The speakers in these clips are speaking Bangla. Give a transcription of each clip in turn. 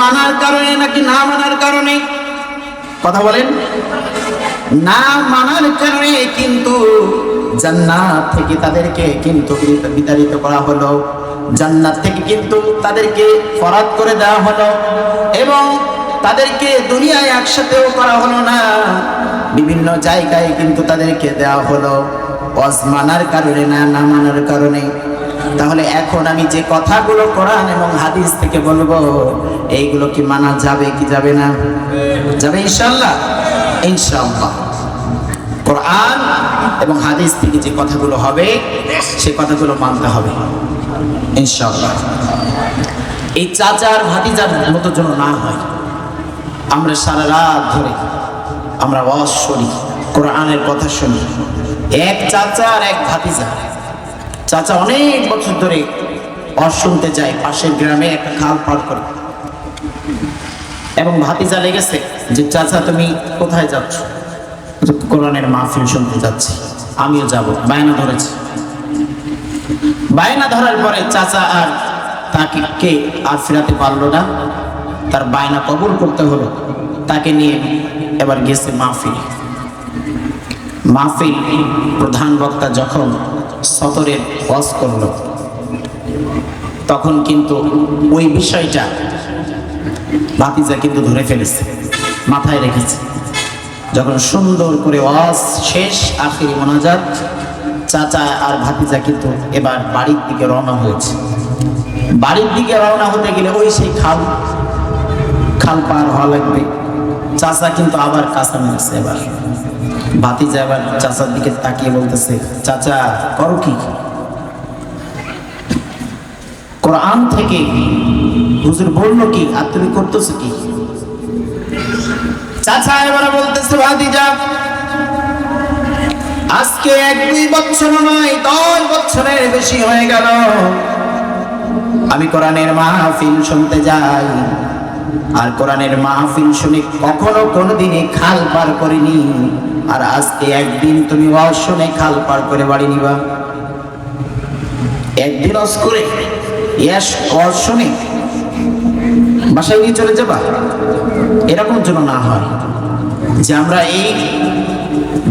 মানার কারণে নাকি না মানার কারণে? কথা বলেন। না মানার কারণে কিন্তু জান্নাত থেকে তাদেরকে কিন্তু বিতাড়িত করা হলো। জান্নাত থেকে কিন্তু তাদেরকে ফরাদ করে দেওয়া হলো এবং তাদেরকে দুনিয়ায় একসাথেও করা হলো না। বিভিন্ন জায়গায় কিন্তু তাদেরকে দেওয়া হলো। ওয়াজ মানার কারণে না না মানার কারণে? তাহলে এখন আমি যে কথাগুলো কোরআন এবং হাদিস থেকে বলব, এইগুলো কি মানা যাবে কি যাবে না? যাবে ইনশাল্লাহ ইনশাল্লাহ কোরআন এবং হাদিস থেকে যে কথাগুলো হবে, সে কথাগুলো মানতে হবে। ইনশাল্লাহ এই চাচার ভাতিজার মতো যেন না হয়। আমরা সারা রাত ধরে আমরা ওয়াজ শুনি, কোরআনের কথা শুনি। এক চাচা আর এক ভাতিজা। চাচা অনেক বছর ধরে ওয়াজ শুনতে যায়, পাশের গ্রামে একটা খাল পার করে। এবং ভাতিজা লেগেছে যে, চাচা, তুমি কোথায় যাচ্ছ? কোরআনের মাহফিল শুনতে যাচ্ছি। আমিও যাব। বায়না ধরেছি। বায়না ধরার পরে চাচা আর তাকে কে আর ফেরাতে পারল না। তার বায়না কবুল করতে হলো। তাকে নিয়ে এবার গেছে মাহফিল। মাহফিল প্রধান বক্তা যখন সতরের ওয়াজ করল, তখন কিন্তু ওই বিষয়টা ভাতিজা কিন্তু ধরে ফেলেছে, মাথায় রেখেছে। যখন সুন্দর করে ওয়াজ শেষ, আখিরি মোনাজাত, চাচা আর ভাতিজা কিন্তু এবার বাড়ির দিকে রওনা হয়েছে। বাড়ির দিকে রওনা হতে গেলে ওই সেই খাল খাল পার হওয়া লাগবে। চাচা কিন্তু আবার কাঁচা মেরেছে এবার। ভাতিজা এবার চাচার দিকে তাকিয়ে বলতেছে, চাচা, করো কি? কোরআন থেকে হুজুর বলল কি, আর তুমি করতেছো কি? চাচা এবারে বলতেছে আজকে এক দুই বছর নয়, দশ বছরের বেশি হয়ে গেল। আমি কোরআনের মাহফিল শুনতে যাই। আর কোরআনের মাহফিল শুনে কখনো কোনোদিনই খাল পার করিনি। আর আজকে একদিন তুমি ওয়াজ শুনে খাল পার করে বাড়ি নিবা। একদিন করে ইয়াস শুনে বাসায় নিয়ে চলে যাবা? এরকম যেন না হয় যে আমরা এই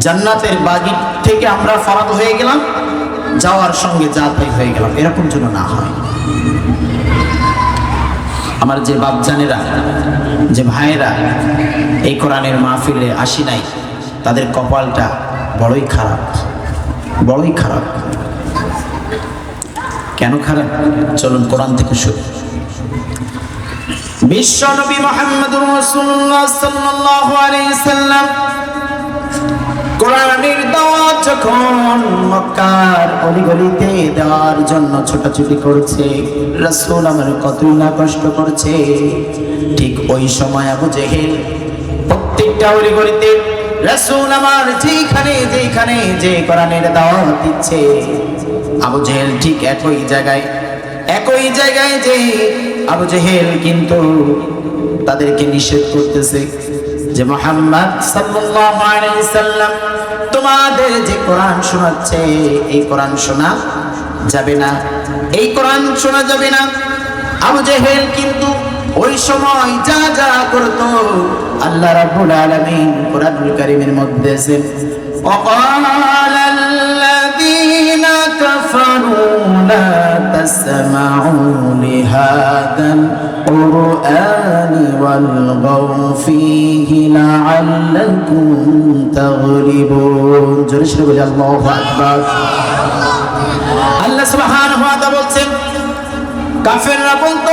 জান্নাতের বাগি থেকে আমরা ফরাদ হয়ে গেলাম, যাওয়ার সঙ্গে যাতাই হয়ে গেলাম। এরকম যেন না হয়। আমার যে বাপজানেরা, যে ভাইয়েরা এই কোরআনের মাহফিলে আসি নাই, তাদের কপালটা বড়ই খারাপ বড়ই খারাপ। কেন খারাপ? চলুন কোরআন থেকে শুরু বিশ্ব নবী মোহাম্মদুর রাসূলুল্লাহ সাল্লাল্লাহু আলাইহি সাল্লাম কোরআনের দাওয়াত যখন মক্কার অলিগলিতে দেওয়ার জন্য ছোটাছুটি করছে, রাসূল আমার কতই না কষ্ট করছে। ঠিক ওই সময় আবু জেহেল প্রত্যেকটা অলিগলিতে রাসূল আমার যেখানে যেখানে যে কোরআনের দাওয়াত দিচ্ছে, আবু জেহেল ঠিক একই জায়গায় একই জায়গায় যে আবু জেহেল কিন্তু তাদেরকে নিষেধ করতেছে। যে মোহাম্মদ সাল্লাম তোমাদের যে কোরআন শোনাচ্ছে, এই কোরআন শোনা যাবে না। এই কোরআন শোনা যাবে না। আবু জেহেল কিন্তু ওই সময় যা যা করত, আল্লাহ রাব্বুল আলামিন কোরআনুল কারীমের মধ্যে আছে تسمعوا لهذا القرآن والغوا فيه لعلكم تغلبون জোরে সরে বলি আল্লাহু আকবার আল্লাহ সুবহানাহু ওয়া তাআলা বলছেন কাফেররা বলতো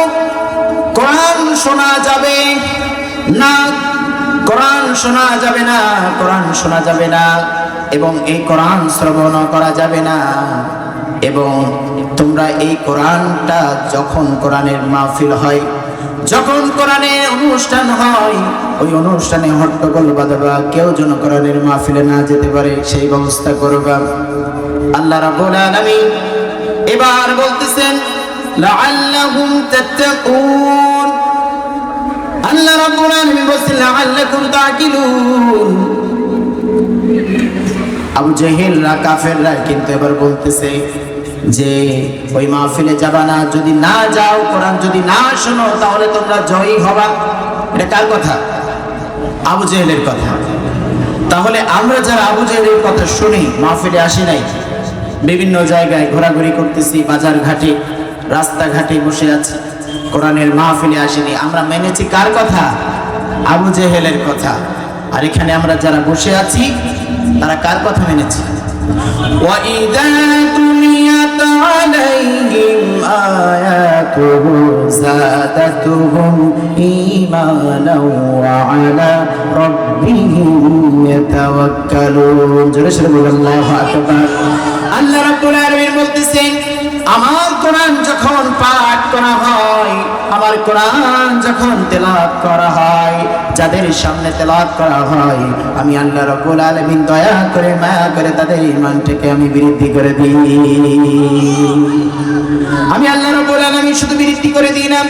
কোরআন শোনা যাবে না কোরআন শোনা যাবে না কোরআন শোনা যাবে না এবং এই কোরআন শ্রবণ করা যাবে না এবং তোমরা এই কোরআনটা যখন কোরআনের মাহফিল হয়, যখন কোরআনের অনুষ্ঠান হয়, ওই অনুষ্ঠানে হট্টগোল বাঁধবা, কেউ যেন কোরআনের মাহফিলে না যেতে পারে, সেই ব্যবস্থা করবা। আল্লাহ রাব্বুল আলামিন এবার বলতেছেন, লাআল্লাহুম তাত্তাকুন। আল্লাহ রাব্বুল আলামিন বলছেন, লাআল্লাকুম তাকিলুন। আবু জেহেলরা, কাফেররা কিন্তু এবার বলতেছে যে ওই মাহফিলে যাবা না, যদি না যাও, কোরআন যদি না শোনো, তাহলে তোমরা জয়ী হবা। এটা কার কথা? আবু জেহেলের কথা। তাহলে আমরা যারা আবু জেহেলের কথা শুনি, মাহফিলে আসি নাই, বিভিন্ন জায়গায় ঘোরাঘুরি করতেছি, বাজার ঘাটে, রাস্তাঘাটে বসে আছি, কোরআনের মাহফিলে আসিনি। আমরা মেনেছি কার কথা? আবু জেহেলের কথা। আর এখানে আমরা যারা বসে আছি, তারা কার কথা মেনেছি? ওয়াইদা তুমি عَلَيْهِمْ آيَاتُهُ زَادَتْهُمْ إِيمَانًا وَعَلَى رَبِّهِمْ يَتَوَكَّلُونَ জোরে সরে বলুন আল্লাহু আকবার আল্লাহ রাব্বুল আলামিন বলতেছেন আমার কোরআন যখন পাঠ করা হয় আমার কোরআন যখন তেলাওয়াত করা হয় যাদের সামনে তেলাওয়াত করা হয়, আমি আল্লাহ রকুল আলামিন দয়া করে মায়া করে তাদের ঈমানটাকে আমি বৃদ্ধি করে দিই। আমি আল্লাহ রকুল আলামিন শুধু বৃদ্ধি করে দিই না।